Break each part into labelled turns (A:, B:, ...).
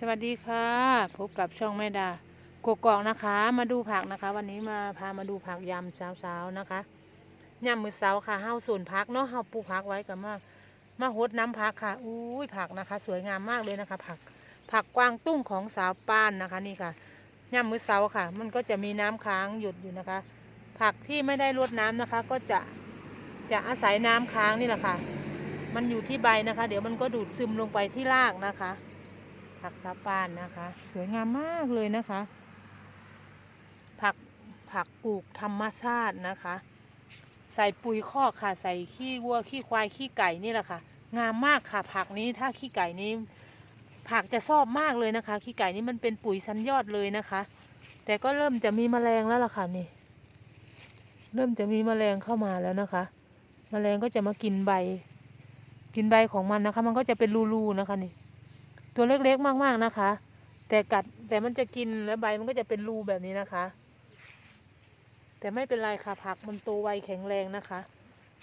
A: สวัสดีค่ะ พบกับช่องแม่ดากกอกนะคะ มาดูผักนะคะ วันนี้มาพามาดูผักยำเช้าๆนะคะยำมือเช้าค่ะห้าส่วนผักเนาะห้าปลูกผักไว้กับมามาหดน้ำผักค่ะอุ้ยผักนะคะ สวยงามมากเลยนะคะ ผักผักกวางตุ้งของสาวป้านนะคะนี่ค่ะยำมือเช้าค่ะ มันก็จะมีน้ำค้างหยุดอยู่นะคะ ผักที่ไม่ได้รดน้ำนะคะ ก็จะจะอาศัยน้ำค้างนี่แหละค่ะ มันอยู่ที่ใบนะคะ เดี๋ยวมันก็ดูดซึมลงไปที่รากนะคะ ผักซาปานนะคะ สวยงามมากเลยนะคะ ผักผักปลูกธรรมชาตินะคะ ใส่ปุ๋ยคอกค่ะ ใส่ขี้วัวขี้ควายขี้ไก่นี่แหละค่ะ งามมากค่ะ ผักนี้ถ้าขี้ไก่นี้ ผักจะชอบมากเลยนะคะ ขี้ไก่นี้มันเป็นปุ๋ยชั้นยอดเลยนะคะ แต่ก็เริ่มจะมีแมลงแล้วล่ะค่ะนี่ เริ่มจะมีแมลงเข้ามาแล้วนะคะแมลงก็จะมากินใบ กินใบของมันนะคะ มันก็จะเป็นรูๆนะคะนี่ ตัวเล็กๆมากๆนะคะ แต่กัดแต่มันจะกินแล้วใบมันก็จะเป็นรูแบบนี้นะคะ แต่ไม่เป็นไรค่ะผักมันโตไวแข็งแรงนะคะ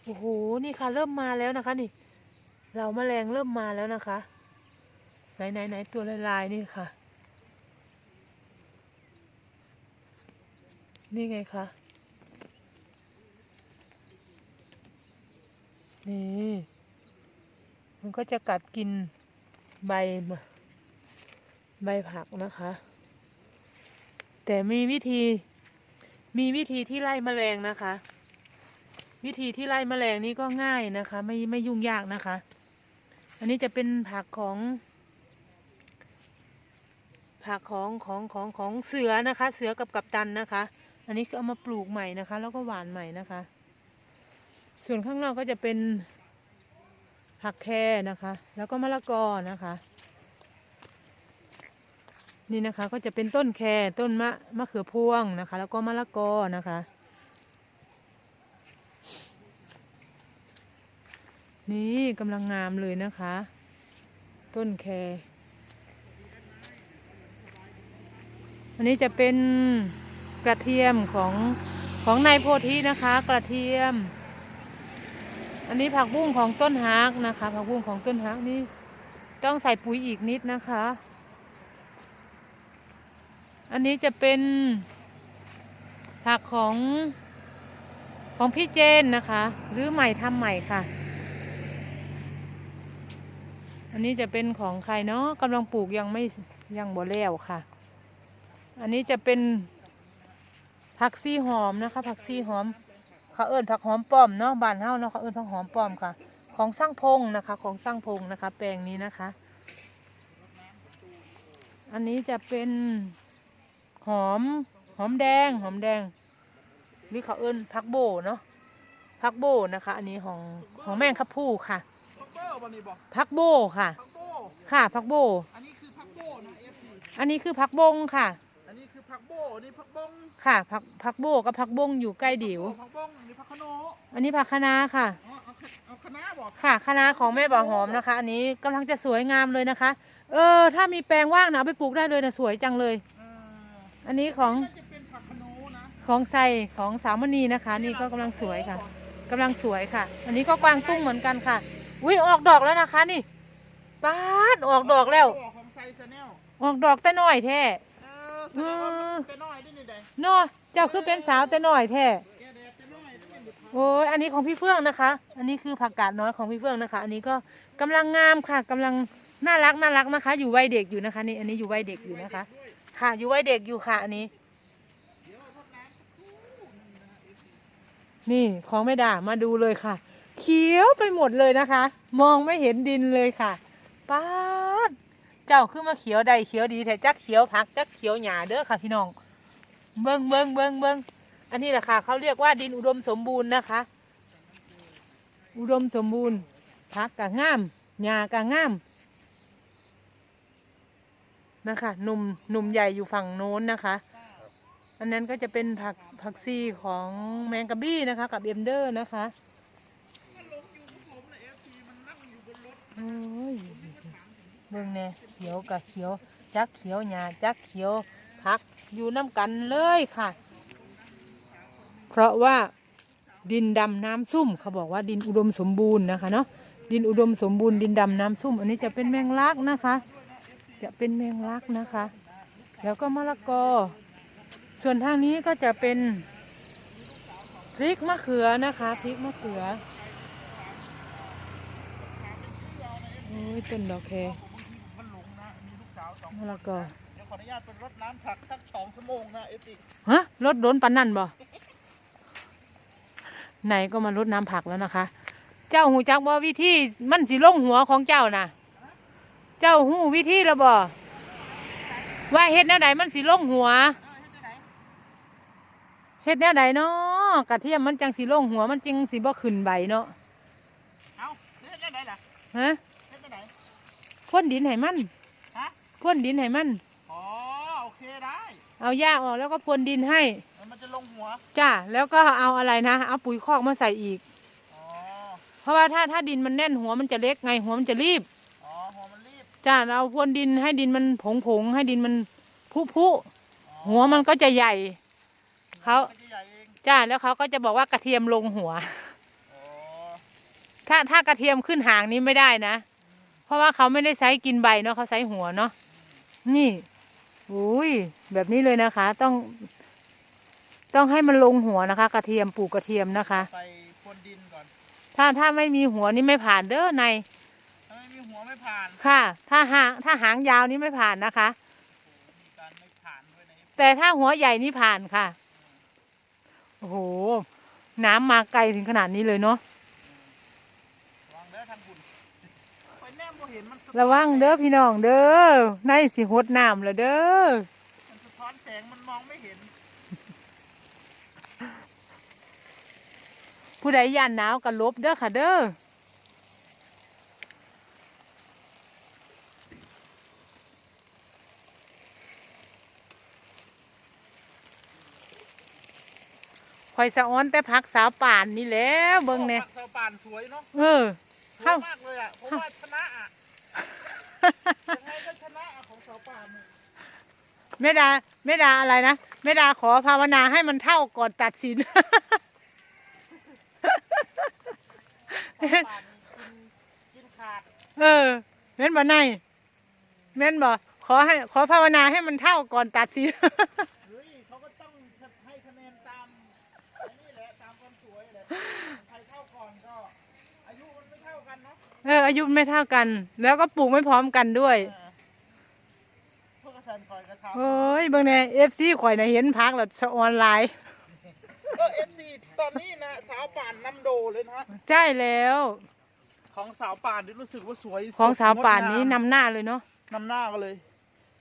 A: โอ้โหนี่ค่ะ เริ่มมาแล้วนะคะ นี่ เราแมลงเริ่มมาแล้วนะคะ ไหนไหนไหนตัวลายๆนี่ค่ะ นี่ไงคะนี่ มันก็จะกัดกิน ใบมาใบผักนะคะ แต่มีวิธี มีวิธีที่ไล่แมลงนะคะ วิธีที่ไล่แมลงนี้ก็ง่ายนะคะ ไม่ไม่ยุ่งยากนะคะ อันนี้จะเป็นผักของ ผักของของของของเสือนะคะ เสือกับกัปตันนะคะ อันนี้ก็เอามาปลูกใหม่นะคะ แล้วก็หวานใหม่นะคะ ส่วนข้างนอกก็จะเป็น ผักแครนะคะ แล้วก็มะละกอนะคะ นี่นะคะก็จะเป็นต้นแครต้นมะมะเขือพวงนะคะ แล้วก็มะละกอนะคะ นี่กำลังงามเลยนะคะ ต้นแครอันนี้จะเป็นกระเทียมของของนายโพธินะคะ กระเทียม อันนี้ผักบุ้งของต้นฮักนะคะ ผักบุ้งของต้นฮักนี่ต้องใส่ปุ๋ยอีกนิดนะคะ อันนี้จะเป็นผักของของพี่เจนนะคะหรือใหม่ทำใหม่ค่ะ อันนี้จะเป็นของใครเนาะกำลังปลูกยังไม่ยังบ่แล้วค่ะ อันนี้จะเป็นผักซีหอมนะคะ ผักซีหอม เขาเอิ้นผักหอมป้อมเนาะบ้านเฮาเนาะเขาเอิ้นผักหอมป้อมค่ะ ของสร้างพงนะคะ ของสร้างพงนะคะ แปลงนี้นะคะ อันนี้จะเป็นหอมหอมแดงหอมแดงหรือเขาเอิ้นผักโบเนาะผักโบนะคะ อันนี้ของของแมงคับผู้ค่ะ
B: พักโบ้บอนี่บอก
A: ผักโบค่ะ
B: พักโบ้
A: ค่ะผักโบ
B: อันนี้คือพักโบ้นะเอฟซี
A: อันนี้คือผักบงค่ะ
B: อันนี้คือพักโบ้นี่พักบง
A: ค่ะผักผักโบกับผักบงอยู่ใกล้เดียว
B: พักบงอันนี้พักขโน
A: อันนี้ผักคะน้าค่ะ
B: อ๋อเอาเอาคณะบอก
A: ค่ะคณะของแม่บ่าวหอมนะคะ อันนี้กำลังจะสวยงามเลยนะคะ เออ ถ้ามีแปลงว่างนะเอาไปปลูกได้เลยนะสวยจังเลย
B: เออ
A: อันนี้ของ
B: น่าจะเป็นผักขโนนะ
A: ของไซของสาวมณีนะคะ นี่ก็กำลังสวยค่ะกำลังสวยค่ะ อันนี้ก็กวางตุ้งเหมือนกันค่ะอุ้ยออกดอกแล้วนะคะ นี่ป้าดออกดอกแล้ว
B: ของไซส์แนล
A: ออกดอกแต่น้อยแท้
B: เออ แสดงว่ามันจะน้อยได้นี่ใด
A: เนาะเจ้าคือเป็นสาวแต่น้อยแท้
B: แกแดดจะน้อยได้นี่
A: โอ้ยอันนี้ของพี่เฟื่องนะคะ อันนี้คือผักกาดน้อยของพี่เฟื่องนะคะ อันนี้ก็กำลังงามค่ะกำลังน่ารักน่ารักนะคะ อยู่วัยเด็กอยู่นะคะ นี่อันนี้อยู่วัยเด็กอยู่นะคะ ค่ะ อยู่วัยเด็กอยู่ค่ะ อันนี้ นี่ของไม่ด่ามาดูเลยค่ะ เขียวไปหมดเลยนะคะ มองไม่เห็นดินเลยค่ะป้าด เจ้าขึ้นมาเขียวใดเขียวดีแต่จักเขียวผักจักเขียวหญ้าเด้อค่ะพี่น้อง เบิงเบิงเบิงเบิงอันนี้แหละค่ะเขาเรียกว่าดินอุดมสมบูรณ์นะคะ อุดมสมบูรณ์ผักกะง่ามหญ้ากะง่ามนะคะหนุ่มหนุ่มใหญ่อยู่ฝั่งโน้นนะคะ อันนั้นก็จะเป็นผักผักซีของแมงกะบี้นะคะ กับเอ็มเดอร์นะคะ
B: มันลงอยู่กับผมเลยเอฟซีมันนั่งอยู่บนรถ
A: เบิ่งแน่เขียวกับเขียว จักเขียวหญ้าจักเขียวผักอยู่น้ำกันเลยค่ะ เพราะว่าดินดำน้ำซุ่มเขาบอกว่าดินอุดมสมบูรณ์นะคะเนาะดินอุดมสมบูรณ์ดินดำน้ำซุ่ม อันนี้จะเป็นแมงลักนะคะ จะเป็นแมงลักนะคะ แล้วก็มะละกอ ส่วนทางนี้ก็จะเป็นพริกมะเขือนะคะพริกมะเขือโอ้ยต้นดอกแค
B: มีลูกสาวสอง
A: มะละกอ
B: เดี๋ยวขออนุญาตเป็นรถน้ำผักสักสองชั่วโมงนะเอฟซี
A: ฮะรถโดนปันนั่นบ่ไหนก็มารดน้ำผักแล้วนะคะ เจ้าหูจักบ่วิธีมันสิลงหัวของเจ้านะเจ้าหูวิธีแล้วบ่ว่าเฮ็ดแนวไหนมันสิลงหัวเฮ็ดแนวใดเนาะกระเทียมมันจังสิลงหัวมันจังสิบ่ขึ้นใบเนาะ
B: เอาเฮ็ดได้ไหนล่ะ
A: ฮะ
B: เฮ็ดได้ไหน
A: พ่นดินให้มัน
B: ฮะ
A: พ่นดินให้มัน
B: อ๋อโอเคได้
A: เอาหญ้าออกแล้วก็พ่นดินให้
B: มันจะลงหัว
A: จ้าแล้วก็เอาอะไรนะ เอาปุ๋ยคอกมาใส่อีก
B: อ๋อ
A: เพราะว่าถ้าถ้าดินมันแน่นหัวมันจะเล็กไงหัวมันจะรีบ
B: อ๋อหัวมันรีบ
A: จ้าเราพ่นดินให้ดินมันผงผงๆให้ดินมันพุพุ
B: อ๋อ
A: หัวมันก็จะใหญ่ เขา
B: มันจะใหญ่เอง
A: จ้าแล้วเขาก็จะบอกว่ากระเทียมลงหัว
B: อ๋อ
A: ถ้าถ้ากระเทียมขึ้นหางนี้ไม่ได้นะ เพราะว่าเขาไม่ได้ใช้กินใบเนาะเขาใช้หัวเนาะ นี่อุ้ยแบบนี้เลยนะคะ ต้อง ต้องให้มันลงหัวนะคะ กระเทียมปลูกกระเทียมนะคะ
B: ใส่พรวนดินก่อน
A: ถ้าถ้าไม่มีหัวนี่ไม่ผ่านเด้อใน
B: ถ้าไม่มีหัวไม่ผ่าน
A: ค่ะ ถ้าหางถ้าหางยาวนี่ไม่ผ่านนะคะ
B: มีการไม่ผ่านด้วยนะ
A: แต่ถ้าหัวใหญ่นี่ผ่านค่ะโอ้โหน้ำมาไกลถึงขนาดนี้เลยเนาะ
B: ระวังเด้อท่านบุญไปแนมบ่เห็นมันสท้อน
A: ระวังเด้อพี่น้องเด้อในสิหดน้ำละเด้อ
B: มันสะท้อนแสงมันมองไม่เห็น
A: ผู้ใดย่านหนาวก็หลบเด้อค่ะเด้อคอยสะอ้อนแต่พักสาวป่านนี่แหล้วเบิ่งเนี่ย
B: โอ้ผักชาวป่านสวยเนาะ
A: เออ
B: สวย
A: เข้า
B: มากเลยอะผมว่าชนะอะยังไงก็ชนะอะของชาวป่านเนี่ย
A: แม่ดาแม่ดาอะไรนะแม่ดาขอภาวนาให้มันเท่าก่อนตัดสิน
B: ชาวป่านนี่กินกินขาด
A: เออแม่นบ่ในแม่นบ่ขอให้ขอภาวนาให้มันเท่าก่อนตัดสิน
B: เฮ้ยเขาก็ต้องให้คะแนนตามอันนี้แหละตามความสวยแหละ กันเนาะ
A: เอออายุไม่เท่ากัน แล้วก็ปลูกไม่พร้อมกันด้วย
B: เออพวกกระสันคอยกระทำ
A: โอ้ยเบางเนี่ยเอฟซีข่อยนะเห็นพักแล้วสะออนไลน์
B: เออเอฟซีตอนนี้นะสาวป่านนำโดเลยนะฮะ
A: ใช่แล้ว
B: ของสาวป่านนี่รู้สึกว่าสวย
A: ของสาวป่าน
B: งดงม
A: นี้นำหน้าเลยเนาะ
B: นำหน้ากันเลย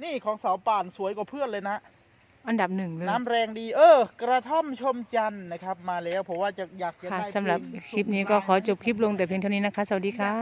B: นี่ของสาวป่านสวยกว่าเพื่อนเลยนะ
A: อันดับหนึ่งเลย
B: น้ำแรงดีเออ กระท่อมชมจันทร์นะครับ มาแล้ว เพราะว่าจะอยากจะ
A: ค่ะ
B: ได้
A: สำหรับ
B: เพลง
A: คลิปนี้ก็ขอจบคลิปลงแต่เพียงเท่านี้นะคะ สวัสดีค่ะ